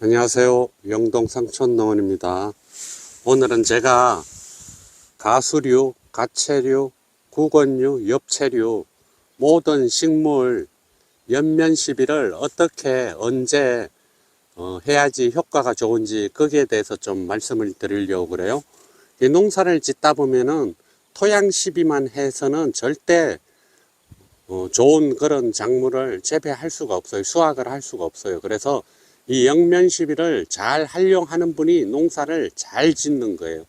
안녕하세요. 영동 상촌농원입니다. 오늘은 제가 가수류, 가채류, 구건류, 엽채류 모든 식물 연면 시비를 어떻게 언제 어, 해야지 효과가 좋은지 거기에 대해서 좀 말씀을 드리려고 그래요. 이 농사를 짓다 보면은 토양 시비만 해서는 절대 어, 좋은 그런 작물을 재배할 수가 없어요. 수확을 할 수가 없어요. 그래서 이 영면 시비를 잘 활용하는 분이 농사를 잘 짓는 거예요.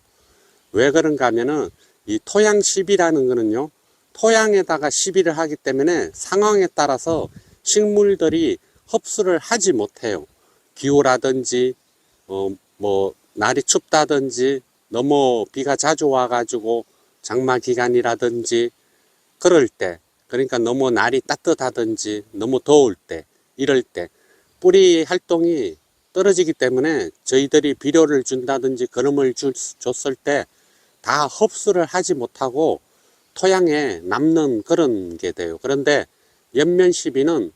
왜 그런가 하면은 이 토양 시비라는 거는요. 토양에다가 시비를 하기 때문에 상황에 따라서 식물들이 흡수를 하지 못해요. 기후라든지 어 뭐 날이 춥다든지 너무 비가 자주 와가지고 장마 기간이라든지 그럴 때 그러니까 너무 날이 따뜻하든지 너무 더울 때 이럴 때 뿌리 활동이 떨어지기 때문에 저희들이 비료를 준다든지 거름을 줄- 줬을 때 다 흡수를 하지 못하고 토양에 남는 그런 게 돼요. 그런데 연면 시비는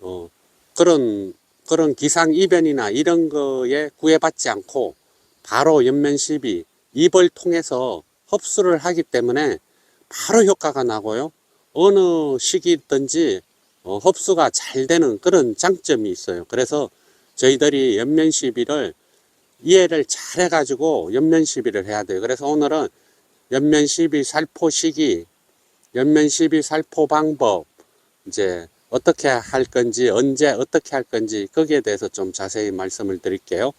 어, 그런 그런 기상 이변이나 이런 거에 구애받지 않고 바로 연면 시비 입을 통해서 흡수를 하기 때문에 바로 효과가 나고요. 어느 시기든지 어, 흡수가 잘 되는 그런 장점이 있어요. 그래서 저희들이 연면 시비를 이해를 잘 해가지고 연면 시비를 해야 돼요. 그래서 오늘은 연면 시비 살포 시기, 연면 시비 살포 방법, 이제 어떻게 할 건지, 언제 어떻게 할 건지 거기에 대해서 좀 자세히 말씀을 드릴게요.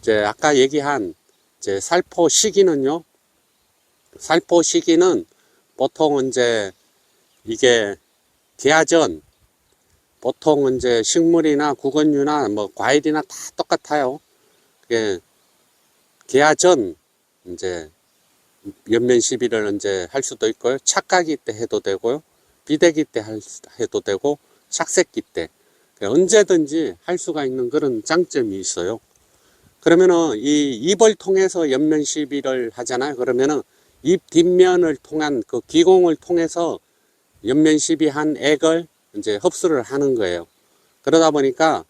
이제 아까 얘기한 이제 살포 시기는요. 살포 시기는 보통 이제 이게 개화 전 보통 이제 식물이나 구건류나 뭐 과일이나 다 똑같아요. 그게 개화 전 이제 연면 시비를 이제 할 수도 있고요. 착각이 때 해도 되고요. 비대기 때 할- 해도 되고 착색기 때 그러니까 언제든지 할 수가 있는 그런 장점이 있어요. 그러면은 이 입을 통해서 연면 시비를 하잖아요. 그러면은 입 뒷면을 통한 그 기공을 통해서 연면 시비한 액을 이제 흡수를 하는 거예요. 그러다 보니까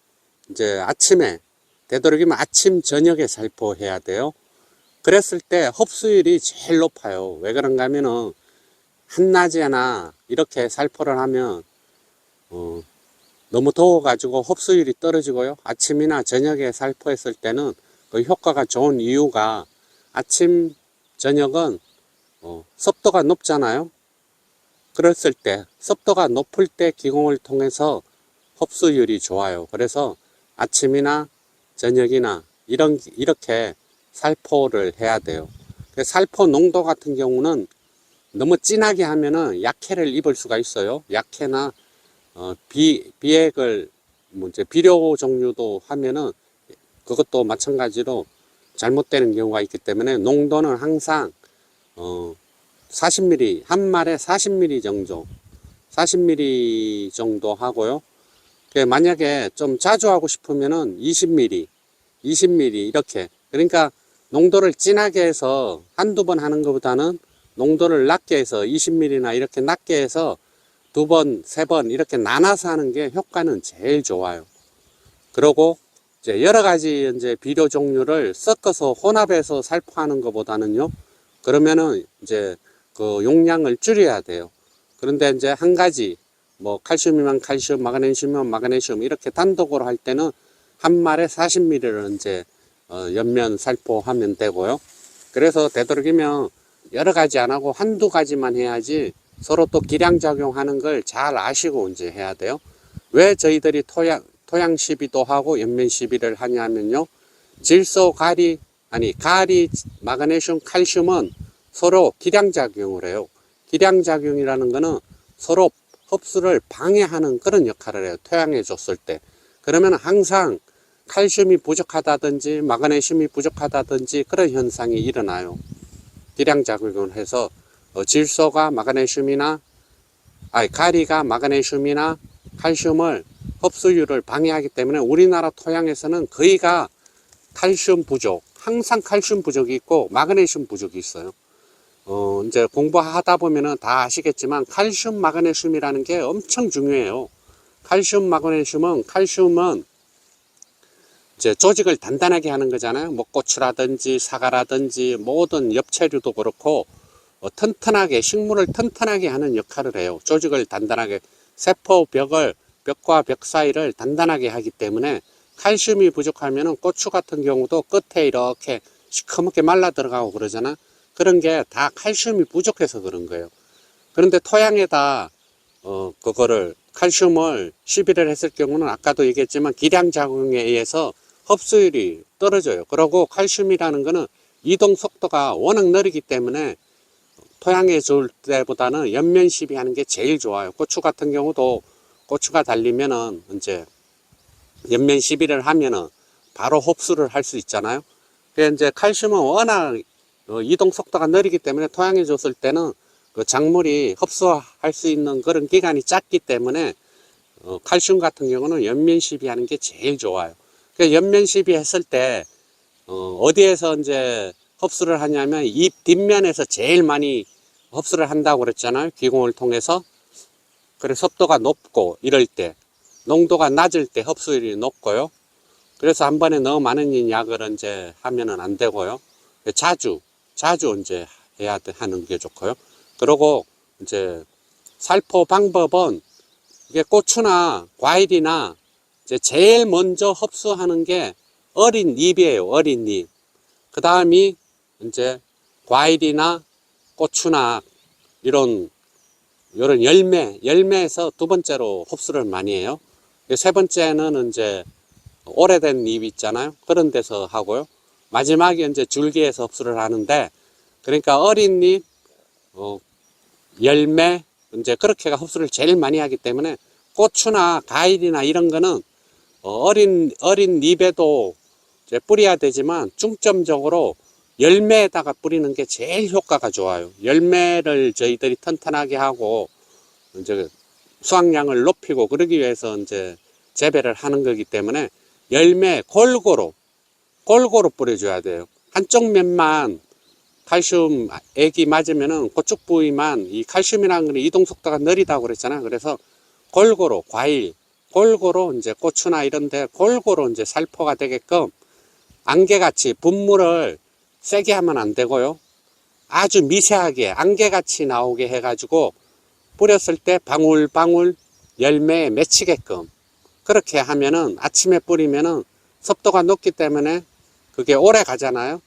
이제 아침에 되도록이면 아침 저녁에 살포해야 돼요. 그랬을 때 흡수율이 제일 높아요. 왜 그런가 하면은 한낮에나 이렇게 살포를 하면 어, 너무 더워가지고 흡수율이 떨어지고요. 아침이나 저녁에 살포했을 때는 그 효과가 좋은 이유가 아침, 저녁은 어, 습도가 높잖아요. 그랬을 때, 습도가 높을 때 기공을 통해서 흡수율이 좋아요. 그래서 아침이나 저녁이나 이런, 이렇게 살포를 해야 돼요. 그 살포 농도 같은 경우는 너무 진하게 하면은 약해를 입을 수가 있어요. 약해나 어, 비, 비액을, 뭐 이제 비료 종류도 하면은 그것도 마찬가지로 잘못되는 경우가 있기 때문에 농도는 항상, 어, 40ml, 한 말에 40ml 정도, 40ml 정도 하고요. 그 만약에 좀 자주 하고 싶으면은 20ml, 20ml 이렇게. 그러니까 농도를 진하게 해서 한두 번 하는 것보다는 농도를 낮게 해서 20ml나 이렇게 낮게 해서 두 번, 세 번 이렇게 나눠서 하는 게 효과는 제일 좋아요. 그리고 이제 여러 가지 이제 비료 종류를 섞어서 혼합해서 살포하는 것보다는요. 그러면은 이제 그 용량을 줄여야 돼요. 그런데 이제 한 가지 뭐 칼슘이면 칼슘, 마그네슘이면 마그네슘 이렇게 단독으로 할 때는 한 말에 40ml를 이제 어, 옆면 살포하면 되고요. 그래서 되도록이면 여러 가지 안 하고 한두 가지만 해야지 서로 또 기량 작용하는 걸 잘 아시고 이제 해야 돼요. 왜 저희들이 토양 토양 시비도 하고 옆면 시비를 하냐면요. 질소, 가리 아니 가리, 마그네슘, 칼슘은 서로 기량 작용을 해요. 기량 작용이라는 거는 서로 흡수를 방해하는 그런 역할을 해요. 토양에 줬을 때. 그러면 항상 칼슘이 부족하다든지 마그네슘이 부족하다든지 그런 현상이 일어나요. 기량 작용을 해서 어, 질소가 마그네슘이나 아니 가리가 마그네슘이나 칼슘을 흡수율을 방해하기 때문에 우리나라 토양에서는 거의가 칼슘 부족, 항상 칼슘 부족이 있고 마그네슘 부족이 있어요. 어, 이제 공부하다 보면은 다 아시겠지만 칼슘, 마그네슘이라는 게 엄청 중요해요. 칼슘, 마그네슘은 칼슘은 이제 조직을 단단하게 하는 거잖아요. 뭐 고추라든지 사과라든지 모든 엽채류도 그렇고 어, 튼튼하게 식물을 튼튼하게 하는 역할을 해요. 조직을 단단하게 세포 벽을 벽과 벽 사이를 단단하게 하기 때문에 칼슘이 부족하면은 고추 같은 경우도 끝에 이렇게 시커멓게 말라 들어가고 그러잖아. 그런 게 다 칼슘이 부족해서 그런 거예요. 그런데 토양에다 어 그거를 칼슘을 시비를 했을 경우는 아까도 얘기했지만 기량 작용에 의해서 흡수율이 떨어져요. 그리고 칼슘이라는 거는 이동 속도가 워낙 느리기 때문에 토양에 줄 때보다는 옆면 시비하는 게 제일 좋아요. 고추 같은 경우도 고추가 달리면은 이제 옆면 시비를 하면은 바로 흡수를 할 수 있잖아요. 그 이제 칼슘은 워낙 어, 이동 속도가 느리기 때문에 토양에 줬을 때는 그 작물이 흡수할 수 있는 그런 기간이 짧기 때문에 어, 칼슘 같은 경우는 옆면 시비하는 게 제일 좋아요. 그 옆면 시비했을 때 어, 어디에서 이제 흡수를 하냐면 잎 뒷면에서 제일 많이 흡수를 한다고 그랬잖아요. 기공을 통해서. 그래 습도가 높고 이럴 때 농도가 낮을 때 흡수율이 높고요. 그래서 한 번에 너무 많은 약을 이제 하면은 안 되고요. 자주 자주 이제 해야 돼- 하는 게 좋고요. 그리고 이제 살포 방법은 이게 고추나 과일이나 이제 제일 먼저 흡수하는 게 어린 잎이에요. 어린 잎. 그 다음이 이제 과일이나 고추나 이런 이런 열매, 열매에서 두 번째로 흡수를 많이 해요. 세 번째는 이제 오래된 잎 있잖아요. 그런 데서 하고요. 마지막에 이제 줄기에서 흡수를 하는데, 그러니까 어린 잎, 어, 열매, 이제 그렇게가 흡수를 제일 많이 하기 때문에 고추나 과일이나 이런 거는 어, 어린, 어린 잎에도 이제 뿌려야 되지만 중점적으로 열매에다가 뿌리는 게 제일 효과가 좋아요. 열매를 저희들이 튼튼하게 하고 이제 수확량을 높이고 그러기 위해서 이제 재배를 하는 거기 때문에 열매 골고루 골고루 뿌려줘야 돼요. 한쪽 면만 칼슘 액이 맞으면은 그쪽 부위만 이 칼슘이라는 건 이동 속도가 느리다고 그랬잖아요. 그래서 골고루 과일 골고루 이제 고추나 이런데 골고루 이제 살포가 되게끔 안개같이 분무를 세게 하면 안 되고요. 아주 미세하게 안개같이 나오게 해가지고 뿌렸을 때 방울방울 열매에 맺히게끔 그렇게 하면은 아침에 뿌리면은 습도가 높기 때문에 그게 오래 가잖아요.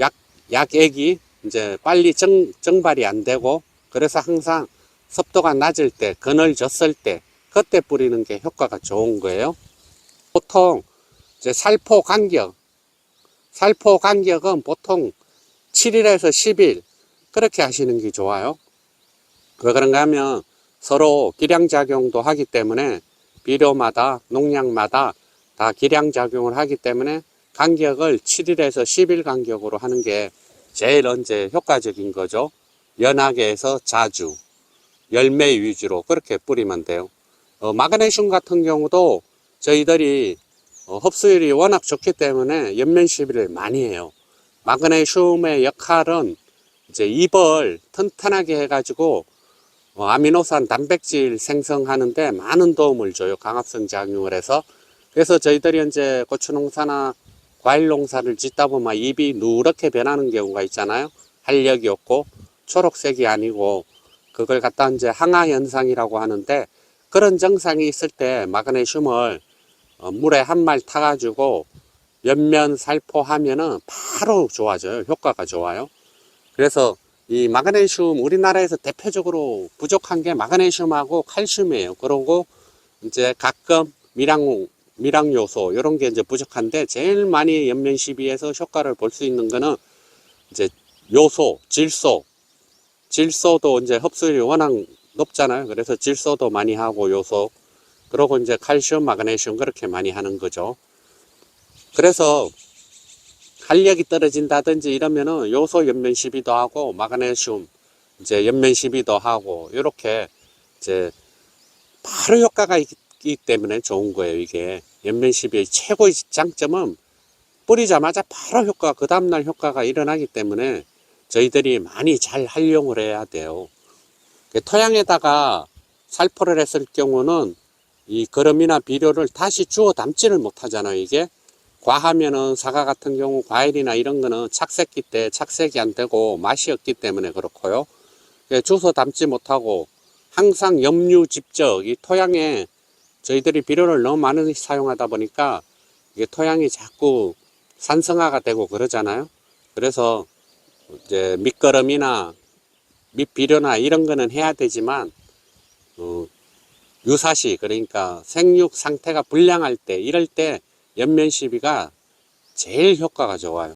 약, 약액이 이제 빨리 정, 정발이 안 되고 그래서 항상 습도가 낮을 때, 그늘졌을 때 그때 뿌리는 게 효과가 좋은 거예요. 보통 이제 살포 간격, 살포 간격은 보통 7일에서 10일 그렇게 하시는 게 좋아요. 왜 그런가 하면 서로 기량작용도 하기 때문에 비료마다 농약마다 다 기량작용을 하기 때문에 간격을 7일에서 10일 간격으로 하는 게 제일 언제 효과적인 거죠. 연하게 해서 자주 열매 위주로 그렇게 뿌리면 돼요. 어, 마그네슘 같은 경우도 저희들이 어, 흡수율이 워낙 좋기 때문에 옆면 시비를 많이 해요. 마그네슘의 역할은 이제 잎을 튼튼하게 해가지고 어, 아미노산 단백질 생성하는데 많은 도움을 줘요. 강합성 작용을 해서. 그래서 저희들이 이제 고추 농사나 과일 농사를 짓다 보면 잎이 누렇게 변하는 경우가 있잖아요. 활력이 없고 초록색이 아니고 그걸 갖다 이제 항화 현상이라고 하는데 그런 증상이 있을 때 마그네슘을 어, 물에 한 말 타가지고 옆면 살포하면은 바로 좋아져요. 효과가 좋아요. 그래서 이 마그네슘 우리나라에서 대표적으로 부족한 게 마그네슘하고 칼슘이에요. 그리고 이제 가끔 미량 미량 요소 이런 게 이제 부족한데 제일 많이 옆면 시비에서 효과를 볼 수 있는 거는 이제 요소, 질소, 질소도 이제 흡수율이 워낙 높잖아요. 그래서 질소도 많이 하고 요소 그리고 이제 칼슘, 마그네슘 그렇게 많이 하는 거죠. 그래서 활력이 떨어진다든지 이러면은 요소 옆면 시비도 하고 마그네슘 이제 옆면 시비도 하고 이렇게 이제 바로 효과가 있기 때문에 좋은 거예요. 이게 옆면 시비의 최고의 장점은 뿌리자마자 바로 효과 그 다음날 효과가 일어나기 때문에 저희들이 많이 잘 활용을 해야 돼요. 토양에다가 살포를 했을 경우는 이 거름이나 비료를 다시 주워 담지를 못하잖아요. 이게 과하면은 사과 같은 경우 과일이나 이런 거는 착색기 때 착색이 안 되고 맛이 없기 때문에 그렇고요. 예, 주워 담지 못하고 항상 염류 집적 이 토양에 저희들이 비료를 너무 많이 사용하다 보니까 이게 토양이 자꾸 산성화가 되고 그러잖아요. 그래서 이제 밑거름이나 밑비료나 이런 거는 해야 되지만 어, 유사시 그러니까 생육 상태가 불량할 때 이럴 때 연면 시비가 제일 효과가 좋아요.